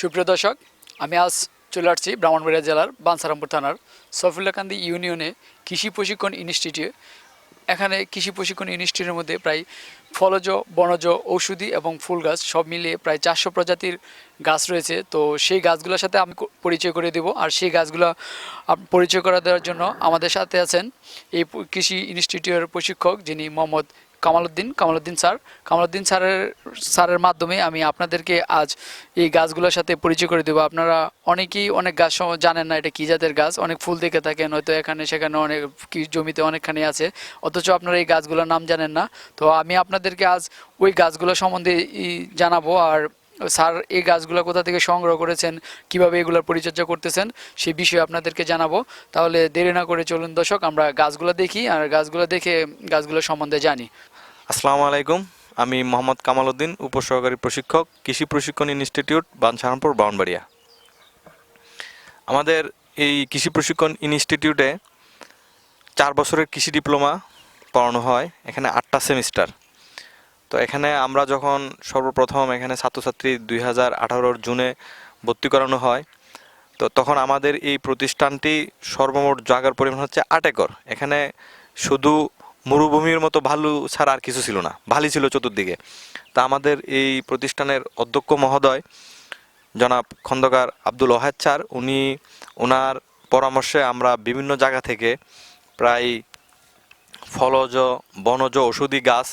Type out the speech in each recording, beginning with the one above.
সুপ্রিয় দর্শক, আমি আজ চলে আসছি ব্রাহ্মণবাড়িয়া জেলার বানসারামপুর থানার সফিল্লাকান্দি ইউনিয়নে কৃষি প্রশিক্ষণ ইনস্টিটিউট। এখানে কৃষি প্রশিক্ষণ ইনস্টিটিউটের মধ্যে প্রায় ফলজ, বনজ, ঔষধি এবং ফুল গাছ সব মিলিয়ে প্রায় চারশো প্রজাতির গাছ রয়েছে। তো সেই গাছগুলোর সাথে আমি পরিচয় করে দেব। আর সেই গাছগুলো পরিচয় করা দেওয়ার জন্য আমাদের সাথে আছেন এই কৃষি ইনস্টিটিউটের প্রশিক্ষক যিনি মোহাম্মদ কামালউদ্দিন কামালউদ্দিন স্যার। কামালউদ্দিন স্যারের স্যারের মাধ্যমে আমি আপনাদেরকে আজ এই গাছগুলোর সাথে পরিচয় করে দেবো। আপনারা অনেকেই অনেক গাছ জানেন না এটা কী জাতের গাছ। অনেক ফুল দেখে থাকেন, হয়তো এখানে, সেখানে অনেক কি জমিতে অনেকখানি আছে। অথচ আপনারা এই গাছগুলোর নাম জানেন না। তো আমি আপনাদেরকে আজ ওই গাছগুলো সম্বন্ধে জানাব। আর স্যার এই গাছগুলো কোথা থেকে সংগ্রহ করেছেন, কীভাবে এগুলোর পরিচর্যা করতেছেন সেই বিষয়ে আপনাদেরকে জানাব। তাহলে দেরি না করে চলুন দর্শক, আমরা গাছগুলো দেখি আর গাছগুলো দেখে গাছগুলো সম্বন্ধে জানি। আসসালামু আলাইকুম, আমি মোহাম্মদ কামাল উদ্দিন উপসহকারী প্রশিক্ষক, কৃষি প্রশিক্ষণ ইনস্টিটিউট, বানসারামপুর ব্রাউনবাড়িয়া আমাদের এই কৃষি প্রশিক্ষণ ইনস্টিটিউটে চার বছরের কৃষি ডিপ্লোমা পড়ানো হয়, এখানে আটটা সেমিস্টার। তো এখানে আমরা যখন সর্বপ্রথম এখানে ছাত্রছাত্রী দুই হাজার আঠারোর জুনে ভর্তি করানো হয়, তো তখন আমাদের এই প্রতিষ্ঠানটি সর্বমোট জায়গার পরিমাণ হচ্ছে আট একর। এখানে শুধু মরুভূমির মতো ভালু ছাড়া আর কিছু ছিল না ভালি ছিল চতুর্দিকে। তা আমাদের এই প্রতিষ্ঠানের অধ্যক্ষ মহোদয়, জনাব খন্দকার আব্দুল ওহাদ স্যার, উনি ওনার পরামর্শে আমরা বিভিন্ন জায়গা থেকে প্রায় ফলজ, বনজ ওষুধি গাছ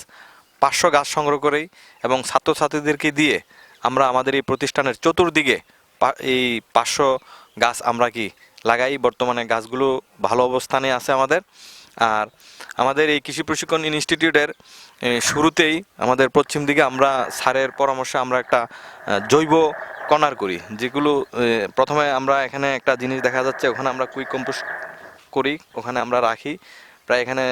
পাঁচশো গাছ সংগ্রহ করেই এবং ছাত্রছাত্রীদেরকে দিয়ে আমরা আমাদের এই প্রতিষ্ঠানের চতুর্দিকে এই পাঁচশো গাছ আমরা কি লাগাই। বর্তমানে গাছগুলো ভালো অবস্থানে আছে আমাদের। আর আমাদের এই কৃষি প্রশিক্ষণ ইনস্টিটিউটের শুরুতেই আমাদের পশ্চিম দিকে আমরা স্যারের পরামর্শে আমরা একটা জৈব কণার করি, যেগুলো প্রথমে আমরা এখানে একটা জিনিস দেখা যাচ্ছে, ওখানে আমরা কুইক কম্পোস্ট করি, ওখানে আমরা রাখি। প্রায় এখানে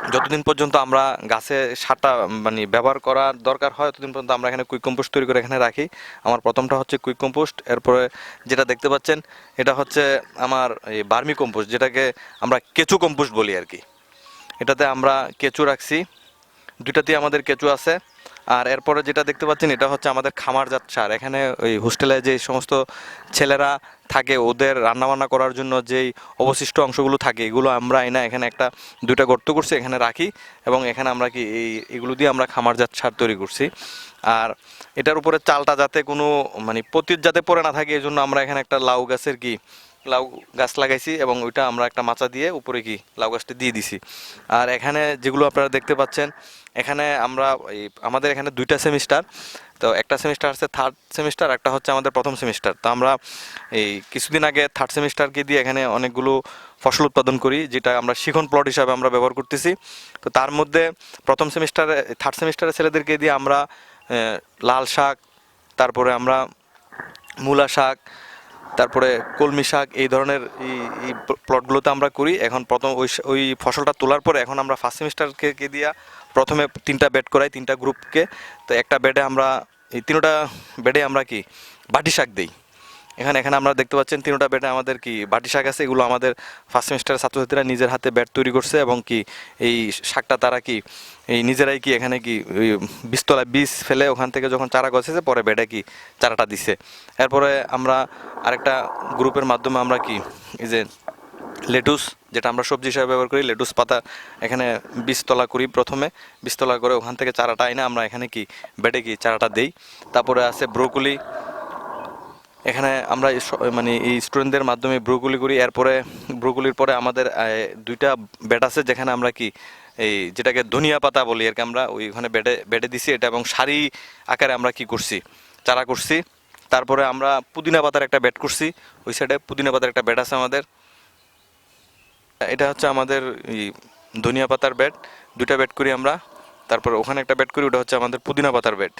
যতদিন পর্যন্ত আমরা গাছে সারটা মানে ব্যবহার করার দরকার হয়, ততদিন পর্যন্ত আমরা এখানে কুইক কম্পোস্ট তৈরি করে এখানে রাখি। আমার প্রথমটা হচ্ছে কুইক কম্পোস্ট। এরপরে যেটা দেখতে পাচ্ছেন, এটা হচ্ছে আমার এই বার্মি কম্পোস্ট, যেটাকে আমরা কেঁচু কম্পোস্ট বলি আর কি। এটাতে আমরা কেঁচু রাখছি। দুইটাতেই আমাদের কেঁচু আছে। আর এরপরে যেটা দেখতে পাচ্ছেন, এটা হচ্ছে আমাদের খামারজাত সার এখানে ওই হোস্টেলে যে সমস্ত ছেলেরা থাকে, ওদের রান্নাবান্না করার জন্য যেই অবশিষ্ট অংশগুলো থাকে, এগুলো আমরা এনে এখানে একটা, দুইটা গর্ত করছি, এখানে রাখি এবং এখানে আমরা কি এই, এগুলো দিয়ে আমরা খামারজাত সার তৈরি করছি। আর এটার উপরে চালটা যাতে কোনো মানে পতিত যাতে পড়ে না থাকে এই জন্য আমরা এখানে একটা লাউ গাছের কি লাউ গাছ লাগাইছি এবং ওইটা আমরা একটা মাচা দিয়ে উপরে কি লাউ গাছটা দিয়ে দিছি। আর এখানে যেগুলো আপনারা দেখতে পাচ্ছেন, এখানে আমরা আমাদের এখানে দুইটা সেমিস্টার, তো একটা সেমিস্টার আছে থার্ড সেমিস্টার, একটা হচ্ছে আমাদের প্রথম সেমিস্টার। তো আমরা এই কিছুদিন আগে থার্ড সেমিস্টারকে দিয়ে এখানে অনেকগুলো ফসল উৎপাদন করি, যেটা আমরা শিখন প্লট হিসাবে আমরা ব্যবহার করতেছি। তো তার মধ্যে প্রথম সেমিস্টারে থার্ড সেমিস্টারের ছেলেদেরকে দিয়ে আমরা লাল শাক, তারপরে আমরা মূলা শাক তারপরে কলমি শাক, এই ধরনের এই প্লটগুলোতে আমরা করি। এখন প্রথম ওই ওই ফসলটা তোলার পরে এখন আমরা ফার্স্ট সেমিস্টারকে কে দিয়া প্রথমে তিনটা বেড করাই, তিনটা গ্রুপকে তো একটা বেডে আমরা, এই তিনটা বেডে আমরা কি? বাটি শাক দিই। এখানে এখানে আমরা দেখতে পাচ্ছেন তিনটা বেডে আমাদের কি বাটি শাক আছে, এগুলো আমাদের ফার্স্ট সেমিস্টারের ছাত্রছাত্রীরা নিজের হাতে ব্যাট তৈরি করছে এবং কি এই শাকটা তারা কি, এই নিজেরাই কি এখানে কি বীজতলা বীজ ফেলে ওখান থেকে যখন চারা গছেছে পরে বেডে কি চারাটা দিছে। এরপরে আমরা আরেকটা গ্রুপের মাধ্যমে আমরা কি, এই যে লেটুস যেটা আমরা সবজি হিসাবে ব্যবহার করি লেটুস পাতা এখানে বীজতলা করি প্রথমে, বীজতলা করে ওখান থেকে চারাটা এনে আমরা এখানে কি বেডে কি চারাটা দেই। তারপরে আছে ব্রোকলি এখানে আমরা মানে এই স্টুডেন্টদের মাধ্যমে ব্রোগুলি করি, এরপরে ব্রোগুলির পরে আমাদের দুইটা বেড আছে যেখানে আমরা কি, এই যেটাকে ধনিয়া পাতা বলি আর কি আমরা, ওইখানে বেডে বেডে দিছি এটা এবং সারি আকারে আমরা কি করছি, চারা করছি। তারপরে আমরা পুদিনা পাতার একটা বেড করছি, ওই সাইডে পুদিনা পাতার একটা বেড আছে আমাদের। এটা হচ্ছে আমাদের এই ধনিয়া পাতার বেড দুইটা বেড করি আমরা, তারপর ওখানে একটা বেড করি, ওটা হচ্ছে আমাদের পুদিনা পাতার বেড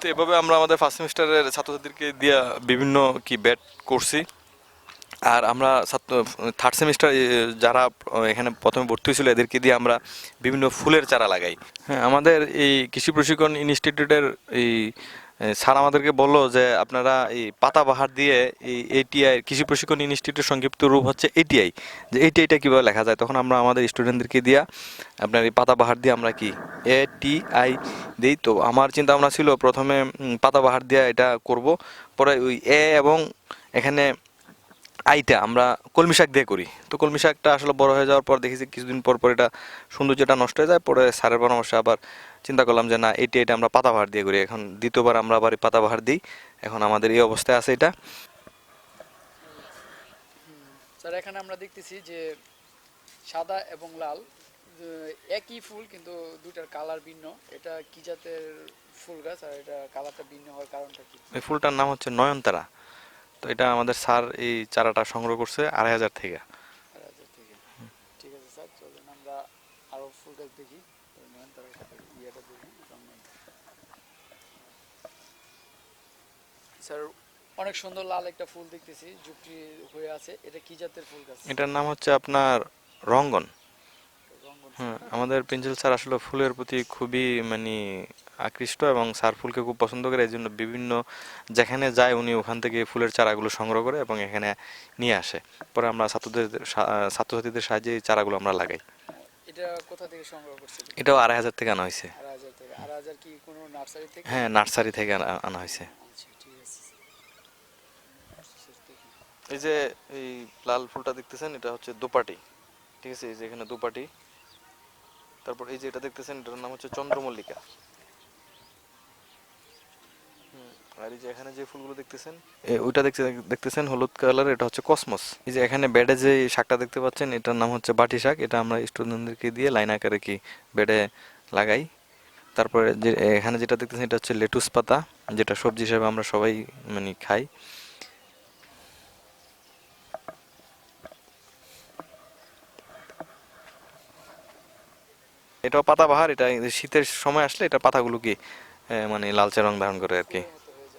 তো এভাবে আমরা আমাদের ফার্স্ট সেমিস্টারের ছাত্রছাত্রীদেরকে দিয়া বিভিন্ন কি ব্যাট করছি। আর আমরা ছাত্র থার্ড সেমিস্টার যারা এখানে প্রথমে ভর্তি হয়েছিল, এদেরকে দিয়ে আমরা বিভিন্ন ফুলের চারা লাগাই। হ্যাঁ আমাদের এই কৃষি প্রশিক্ষণ ইনস্টিটিউটের এই স্যার আমাদেরকে বলল যে আপনারা এই পাতাবাহার দিয়ে এই এটিআই কৃষি প্রশিক্ষণ ইনস্টিটিউটের সংক্ষিপ্ত রূপ হচ্ছে এটিআই যে এটিআইটা কীভাবে লেখা যায়? তখন আমরা আমাদের স্টুডেন্টদেরকে দিয়া আপনার এই পাতাবাহার দিয়ে আমরা কি? এ টি আই দিই। তো আমার চিন্তা ভাবনা ছিল প্রথমে পাতাবাহার দিয়ে এটা করব। পরে ওই এ এবং এখানে আইটা আমরা কলমি শাক দিয়ে করি। তো কলমি শাকটা আসলে বড় হয়ে যাওয়ার পর দেখেছি কিছুদিন পর পর এটা সৌন্দর্যটা নষ্ট হয়ে যায়। পরে সারের পরামর্শে আবার চিন্তা করলাম যে না এটি এটা আমরা পাতাবাহার দিয়ে করি। এখন দ্বিতীয়বার আমরা আবার পাতাবাহার দিই। এখন আমাদের এই অবস্থায় আছে এটা। স্যার এখানে আমরা দেখতেছি যে সাদা এবং লাল একই ফুল কিন্তু দুটার কালার ভিন্ন। এটা কি জাতের ফুল গাছ আর এটা কালারটা ভিন্ন হওয়ার কারণটা কি? এই ফুলটার নাম হচ্ছে নয়নতারা। তো এটা আমাদের স্যার এই চারাটা সংগ্রহ করছে আড়াই হাজার থেকে। রাজা থেকে। ঠিক আছে স্যার চলুন আমরা আরও ফুল গাছ দেখি। স্যার অনেক সুন্দর লাল একটা ফুল দেখতেছি যুক্তি হয়ে আছে। এটা কি জাতের ফুল গাছ? এটার নাম হচ্ছে আপনার রঙ্গন। হ্যাঁ আমাদের পেন্সিল স্যার আসলে ফুলের প্রতি খুবই মানে আকৃষ্ট এবং স্যার ফুলকে খুব পছন্দ করে এই জন্য বিভিন্ন যেখানে যায় উনি ওখান থেকে ফুলের চারাগুলো সংগ্রহ করে এবং এখানে নিয়ে আসে। পরে আমরা ছাত্রদের ছাত্রছাত্রীদের সাহায্যে এই চারাগুলো আমরা লাগাই। এটা কোথা থেকে সংগ্রহ করছিল এটাও আড়াই হাজার থেকে আনা হয়েছে। আড়াই হাজার থেকে আড়াই হাজার কি কোনো নার্সারি থেকে? হ্যাঁ নার্সারি থেকে আনা- আনা হয়েছে। আচ্ছা। এই যে এই লাল ফুলটা দেখতেছেন এটা হচ্ছে দোপাটি। ঠিক আছে এই যে এখানে দোপাটি। তারপর এই যে এটা দেখতেছেন এটার নাম হচ্ছে চন্দ্রমল্লিকা হুম, আর এই যে এখানে যে ফুলগুলো দেখতেছেন ওইটা দেখতে, দেখতেছেন হলুদ কালার, এটা হচ্ছে কসমস। এই যে এখানে বেডে যে শাকটা দেখতে পাচ্ছেন, এটার নাম হচ্ছে বাটি শাক। এটা আমরা স্টুডেন্টদেরকে দিয়ে লাইন আকারে কি বেডে লাগাই। তারপরে যে, এখানে যেটা দেখতেছেন, এটা হচ্ছে লেটুস পাতা, যেটা সবজি হিসেবে আমরা সবাই মানে খাই। এটাও পাতাবাহার, এটা শীতের সময় আসলে এটা পাতাগুলো কি মানে লালচে রং ধারণ করে আর কি।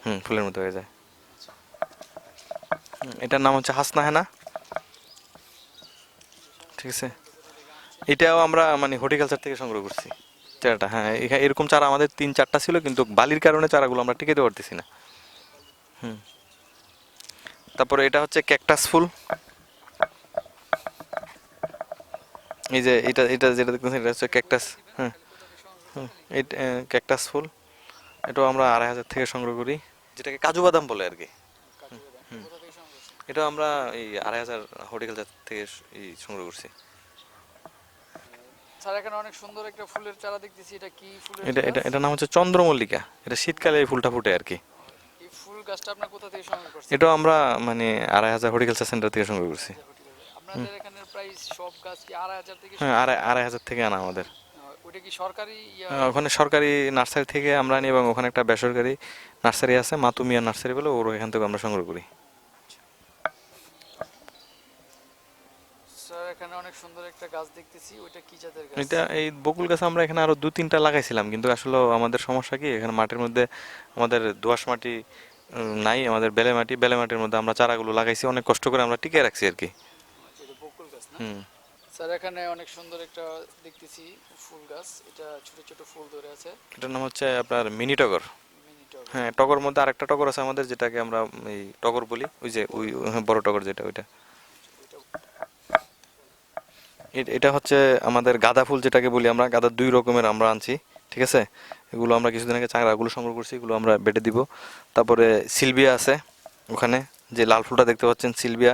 হুম, ফুলের মতো হয়ে যায়। এটার নাম হচ্ছে হাসনা হেনা ঠিক আছে? এটাও আমরা মানে হর্টিকালচার থেকে সংগ্রহ করছি, চারাটা। হ্যাঁ এখা- এরকম চারা আমাদের তিন, চারটা ছিল, কিন্তু বালির কারণে চারাগুলো আমরা টিকাতে পারতেছি না। হুম। তারপরে এটা হচ্ছে ক্যাকটাস ফুল। এই যে এটা এটা যেটা দেখতেছেন, এটা হচ্ছে ক্যাকটাস হ্যাঁ। ক্যাকটাস ফুল। এটাও আমরা আড়াই হাজার থেকে সংগ্রহ করি। যেটাকে কাজু বাদাম বলে আর কি? এটা আমরা এই আড়াই হাজার হর্টিকালচার থেকে সংগ্রহ করছি। স্যার এখানে অনেক সুন্দর একটা ফুলের চারা দেখতেছি। এটা কি ফুলের এটা এটা গাছ? নাম হচ্ছে চন্দ্রমল্লিকা। এটা শীতকালে এই ফুলটা ফুটে আর কি। এই ফুল গাছটা কোথা থেকে সংগ্রহ করছেন? এটাও আমরা মানে আড়াই হাজার হর্টিকালচার সেন্টার থেকে সংগ্রহ করছি। আপনাদের এখানে প্রাইস সব গাছ কি আড়াই হাজার থেকে হ্যাঁ আড়াই আড়াই হাজার থেকে আনা আমাদের? ওটা কি সরকারি ওখানে সরকারি নার্সারি থেকে আমরা আনি এবং ওখানে একটা বেসরকারি নার্সারি আছে মাতুমিয়া নার্সারি বলে ওর এখান থেকে আমরা সংগ্রহ করি। স্যার এখানে অনেক সুন্দর একটা গাছ দেখতেছি ওইটা কি জাতের গাছ? এটা এই বকুল গাছ আমরা এখানে আরও দু তিনটা লাগাইছিলাম কিন্তু আসলে আমাদের সমস্যা কি এখানে মাটির মধ্যে আমাদের দোআঁশ মাটি নাই আমাদের বেলে মাটি বেলে মাটির মধ্যে আমরা চারাগুলো লাগাইছি অনেক কষ্ট করে আমরা টিকে রাখছি আর কি। বকুল গাছ হুম। স্যার এখানে অনেক সুন্দর একটা দেখতেছি ফুল গাছ। এটা ছোট ছোট ফুল ধরে আছে। এটার নাম হচ্ছে আপনার মিনি টগর। হ্যাঁ টগর মধ্যে আরেকটা টগর আছে আমাদের যেটাকে আমরা এই টগর বলি। ওই যে ওই হ্যাঁ, বড় টগর যেটা ওইটা। এটা হচ্ছে আমাদের গাঁদা ফুল যেটাকে বলি আমরা। গাঁদা দুই রকমের আমরা আনছি ঠিক আছে? এগুলো আমরা কিছুদিন আগে চাংড়াগুলো সংগ্রহ করছি এগুলো আমরা বেটে দিব। তারপরে সিলভিয়া আছে ওখানে যে লাল ফুলটা দেখতে পাচ্ছেন সিলভিয়া।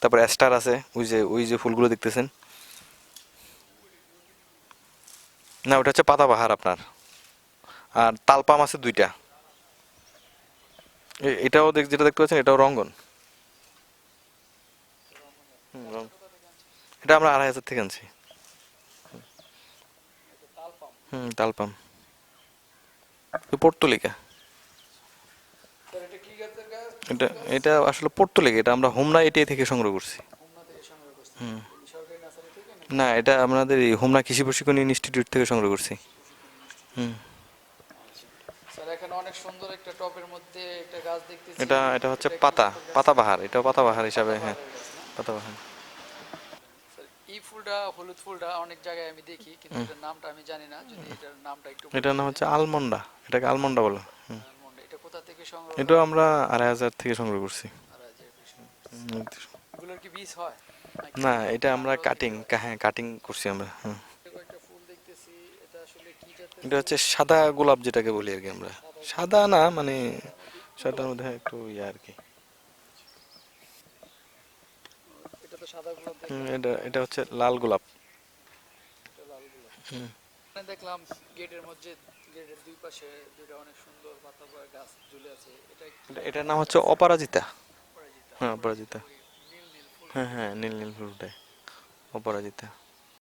তারপরে অ্যাস্টার আছে ওই যে ওই যে ফুলগুলো দেখতেছেন। না, ওটা হচ্ছে পাতাবাহার আপনার। আর তালপাম আছে দুইটা। এটাও দেখ, যেটা দেখতে পাচ্ছেন, এটাও রঙ্গন। এটা আমরা আড়াই হাজার থেকে আনছি। হুম, তালপাম। পর্তুলিকা। এটা এটা আসলে পর্তুলিকা, এটা আমরা হোমনা এটিআই থেকে সংগ্রহ করছি। হুম সরকারি নার্সারি থেকে নাকি? না এটা আমাদের এই হোমনা কৃষি প্রশিক্ষণ ইনস্টিটিউট থেকে সংগ্রহ করছি। হুম। স্যার এখানে অনেক সুন্দর একটা টবের মধ্যে একটা গাছ দেখতেছি। এটা এটা হচ্ছে পাতা পাতাবাহার এটাও পাতাবাহার হিসাবে হ্যাঁ? পাতাবাহার এই ফুলটা হলুদ ফুলটা অনেক জায়গায় আমি দেখি কিন্তু এটার নামটা আমি জানি না যদি এটার নামটা একটু এটার নাম হচ্ছে আলমন্ডা এটাকে আলমন্ডা বলে এটা কোথা থেকে সংগ্রহ এটা আমরা আড়াই হাজার থেকে সংগ্রহ করছি। এগুলোর কি বীজ হয়? না এটা আমরা কাটিং হ্যাঁ কাটিং করছি আমরা এটা হচ্ছে সাদা গোলাপ যেটাকে বলি আর কি আমরা। সাদা না মানে সাদার মধ্যে একটু ইয়ে আর কি। এটা এটা হচ্ছে লাল গোলাপ। দেখলাম গেটের মধ্যে গেটের দুই পাশে অনেক সুন্দর পাতা গাছ ঝুলে আছে। এটা এটার নাম হচ্ছে অপরাজিতা। হ্যাঁ অপরাজিতা। হ্যাঁ হ্যাঁ নীল নীল ফুলটাই অপরাজিতা।